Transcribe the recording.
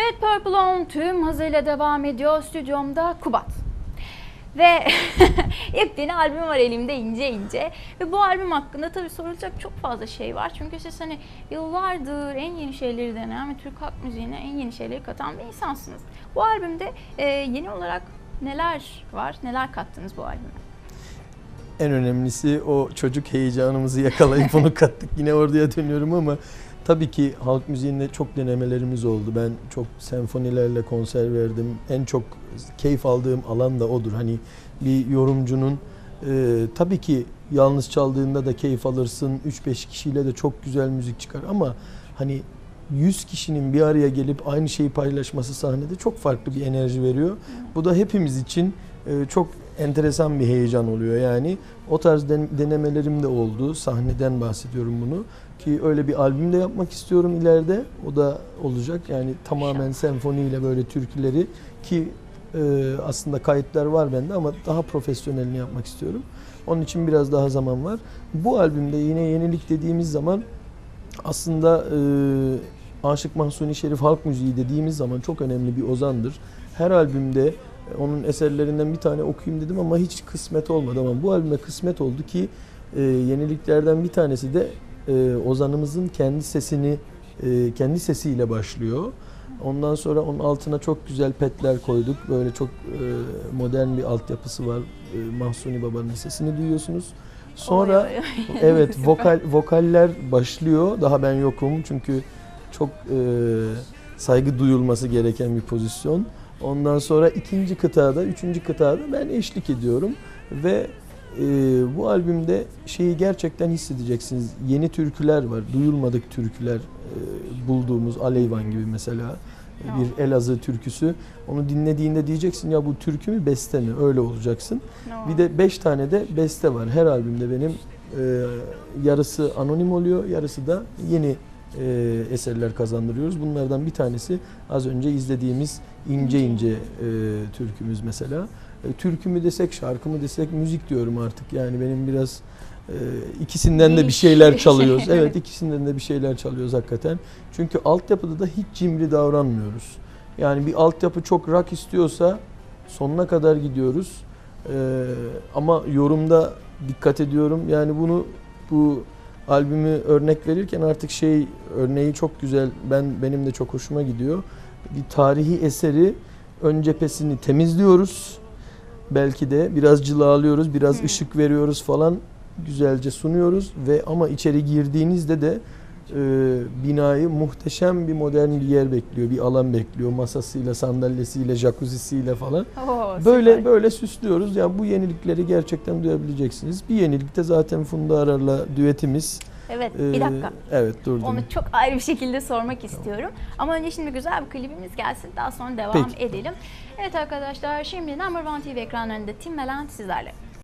Evet Purple On tüm hızıyla devam ediyor. Stüdyomda Kubat. Ve yepyeni albüm var elimde ince ince. Ve bu albüm hakkında tabii sorulacak çok fazla şey var. Çünkü siz hani yıllardır en yeni şeyleri deneyen ve Türk halk müziğine en yeni şeyleri katan bir insansınız. Bu albümde e, yeni olarak neler var? Neler kattınız bu albüme? En önemlisi o çocuk heyecanımızı yakalayıp onu kattık. Yine oraya dönüyorum ama tabii ki halk müziğinde çok denemelerimiz oldu. Ben çok senfonilerle konser verdim. En çok keyif aldığım alan da odur. Hani bir yorumcunun e, tabii ki yalnız çaldığında da keyif alırsın. 3-5 kişiyle de çok güzel müzik çıkar ama hani 100 kişinin bir araya gelip aynı şeyi paylaşması sahnede çok farklı bir enerji veriyor. Bu da hepimiz için e, çok enteresan bir heyecan oluyor yani. O tarz den- denemelerim de oldu. Sahneden bahsediyorum bunu. Ki öyle bir albüm de yapmak istiyorum ileride. O da olacak. Yani tamamen senfoniyle böyle türküleri ki e, aslında kayıtlar var bende ama daha profesyonelini yapmak istiyorum. Onun için biraz daha zaman var. Bu albümde yine yenilik dediğimiz zaman aslında e, Aşık Mahsuni Şerif halk müziği dediğimiz zaman çok önemli bir ozandır. Her albümde onun eserlerinden bir tane okuyayım dedim ama hiç kısmet olmadı ama bu albüme kısmet oldu ki e, yeniliklerden bir tanesi de e, ozanımızın kendi sesini e, kendi sesiyle başlıyor. Ondan sonra onun altına çok güzel petler koyduk. Böyle çok e, modern bir altyapısı var. E, Mahsuni Baba'nın sesini duyuyorsunuz. Sonra Oy, oy, oy. Evet vokal vokaller başlıyor. Daha ben yokum çünkü çok e, saygı duyulması gereken bir pozisyon. Ondan sonra ikinci kıtada, üçüncü kıtada ben eşlik ediyorum ve e, bu albümde şeyi gerçekten hissedeceksiniz. Yeni türküler var, duyulmadık türküler e, bulduğumuz Aleyvan gibi mesela e, bir Elazığ türküsü. Onu dinlediğinde diyeceksin ya bu türkü mü beste mi? Öyle olacaksın. No. Bir de 5 tane de beste var. Her albümde benim e, yarısı anonim oluyor, yarısı da yeni e, eserler kazandırıyoruz. Bunlardan bir tanesi az önce izlediğimiz ince ince e, türkümüz mesela. E, türkü mü desek, şarkı mı desek, müzik diyorum artık. Yani benim biraz e, ikisinden de bir şeyler çalıyoruz. Evet, ikisinden de bir şeyler çalıyoruz hakikaten. Çünkü altyapıda da hiç cimri davranmıyoruz. Yani bir altyapı çok rock istiyorsa sonuna kadar gidiyoruz. Ee, ama yorumda dikkat ediyorum. Yani bunu bu albümü örnek verirken artık şey örneği çok güzel. Ben benim de çok hoşuma gidiyor. Bir tarihi eseri ön cephesini temizliyoruz. Belki de biraz cilalıyoruz, biraz Hmm. ışık veriyoruz falan. Güzelce sunuyoruz ve ama içeri girdiğinizde de e, binayı muhteşem bir modern bir yer bekliyor, bir alan bekliyor. Masasıyla, sandalyesiyle, jacuzzisiyle falan. Oo, Böyle süper. böyle süslüyoruz. Yani bu yenilikleri gerçekten duyabileceksiniz. Bir yenilikte zaten Funda Arar'la düetimiz. Evet Ee, bir dakika. Evet durdum. Onu çok ayrı bir şekilde sormak istiyorum. Ama önce şimdi güzel bir klibimiz gelsin. Daha sonra devam Peki. edelim. Evet arkadaşlar şimdi Number One TV ekranlarında Tim Melant sizlerle.